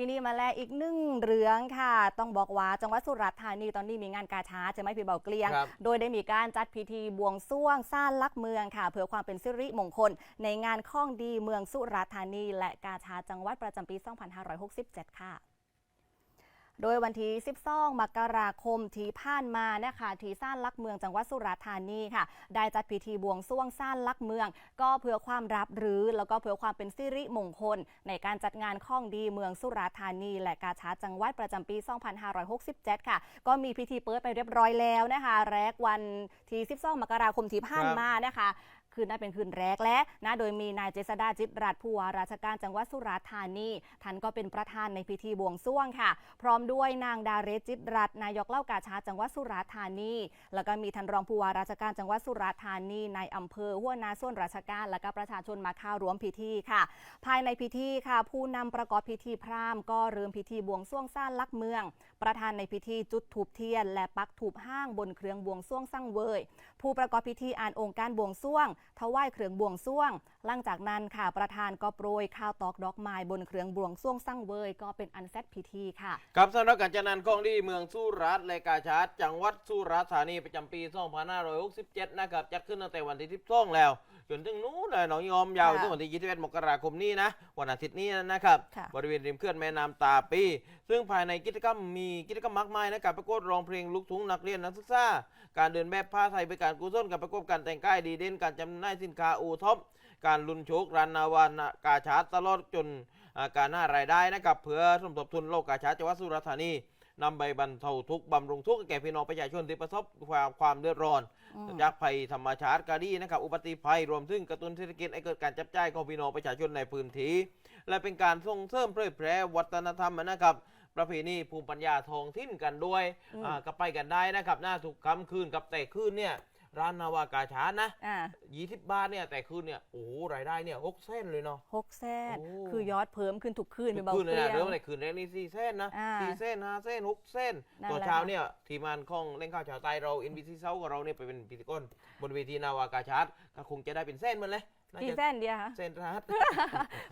ทีนี้มาแลอีกหนึ่งเรื่องค่ะ ต้องบอกว่าจังหวัดสุราษฎร์ธานีตอนนี้มีงานกาชาดใช่ไหมพี่เบาเกลียง ครับ โดยได้มีการจัดพิธีบวงสรวงสร้างลักเมืองค่ะ เพื่อความเป็นสิริมงคล ในงานข้องดีเมืองสุราษฎร์ธานี และกาชาดจังหวัดประจำปี 2567 ค่ะ โดยวันที่12มกราคมที่ผ่านมานะคะที่ซ่านลักเมืองจังหวัดสุราษฎร์ธานีค่ะ ได้จัดพิธีบวงสรวงซ่านลักเมือง ก็เพื่อความรับรือแล้วก็เพื่อความเป็นสิริมงคล ในการจัดงานข้องดีเมืองสุราษฎร์ธานี และกาชาจังหวัดประจำปี 2567 ค่ะ ก็มีพิธีเปิดไปเรียบร้อยแล้วนะคะ แรกวันที่12มกราคมที่ผ่านมานะคะ คืนนั้นเป็นคืนแรกและนะโดยมีนายเจษดาจิตรัตผู้ว่าราชการจังหวัดสุราษฎร์ธานีท่านก็เป็นประธานในพิธีบวงสรวงค่ะ พร้อมด้วยนางดาเรศจิตรัตนายกเล่ากาชาจังหวัดสุราษฎร์ธานี แล้วก็มีท่านรองผู้ว่าราชการจังหวัดสุราษฎร์ธานีในอำเภอหัวนาส่วนราชการ และก็ประชาชนมาเข้าร่วมพิธีค่ะ ภายในพิธีค่ะ ผู้นำประกอบพิธีพราหมณ์ก็เริ่มพิธีบวงสรวงสร้างลักเมือง ประธานในพิธีจุดถูปเทียน และปักถูปห้างบนเครื่องบวงสรวงสร้างเวย ผู้ประกอบพิธีอ่านองค์การบวงสรวงถวายเครื่องบวงสรวง หลังจากนั้นค่ะประธานก็โปรยข้าวตอกดอกไม้บนเครื่องบวงสรวงสร้างเวยก็เป็นอันเสร็จพิธีค่ะครับสำหรับการจัดงานของดีเมืองสุราษฎร์และกาชาดจังหวัดสุราษฎร์ธานีประจำปี 2567 นะครับจัดขึ้นตั้งแต่วันที่12แล้วจนถึงนู้นเลยน้องยอมยาวค่ะถึงวันที่21มกราคมนี้นะวันอาทิตย์นี้นะครับค่ะบริเวณริมเขื่อนแม่น้ำตาปี ซึ่งภายในกิจกรรมมีกิจกรรมมากมายนะการประกวดร้องเพลงลูกทุ่งนักเรียนนักศึกษาการเดินแบบผ้าไทยเป็นการกุศลการประกวดการแต่งกายดีเด่นการจำหน่ายสินค้าอูท็อปการลุนโชครันนาวานกาชาตลอดจนการหน้ารายได้นะครับเพื่อสมทบทุนโลกกาชาจังหวัดสุราษฎร์ธานีนำใบบรรเทาทุกข์บำรุงทุกข์แก่พี่น้องประชาชนที่ประสบความความเดือดร้อนจากภัยธรรมชาติก็ดีนะครับอุบัติภัยรวมถึงกระตุ้นเศรษฐกิจให้เกิดการจับจ่ายของพี่น้องประชาชนในพื้นที่และเป็นการส่งเสริมเผยแพร่วัฒนธรรมนะครับ ประเพณีภูมิปัญญาทองถิ่นกันด้วยอืมอ่าก็ไปกันได้นะครับ หน้าทุกคำคืนกับแต่คืนเนี่ย ร้านนาวากาชาดนะอ่ายี่สิบบาทเนี่ยแต่คืนเนี่ยโอ้โหรายได้เนี่ยหกเส้นเลยเนาะ หกแสนโอ้ คือยอดเพิ่มขึ้นทุกคืนทุเป็นกเบาคืนเลยเกลียนะงเริ่มในคืนแรกนี่สี่เส้นนะอ่าสี่เส้นห้าเส้นหกเส้นนั่นตอนแหละ เช้าค่ะเนี่ยทีมงานของเล่นข้าวชาวใต้เราอินบีซีเซากับเราเนี่ยไปเป็นพิธีกรบนเวทีนาวากาชาดก็คงจะได้เป็นเส้นมันเลยน่ากี่จะแสนเดียวคะเส้นรัด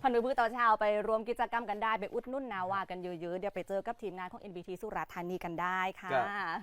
พันธุ์พืชต่อเช้าไปรวมกิจกรรมกันได้ ไปอุดหนุ่นนาวากันเยอะๆ เดี๋ยวไปเจอกับทีมงานของ NBT สุราษฎร์ธานีกันได้ค่ะ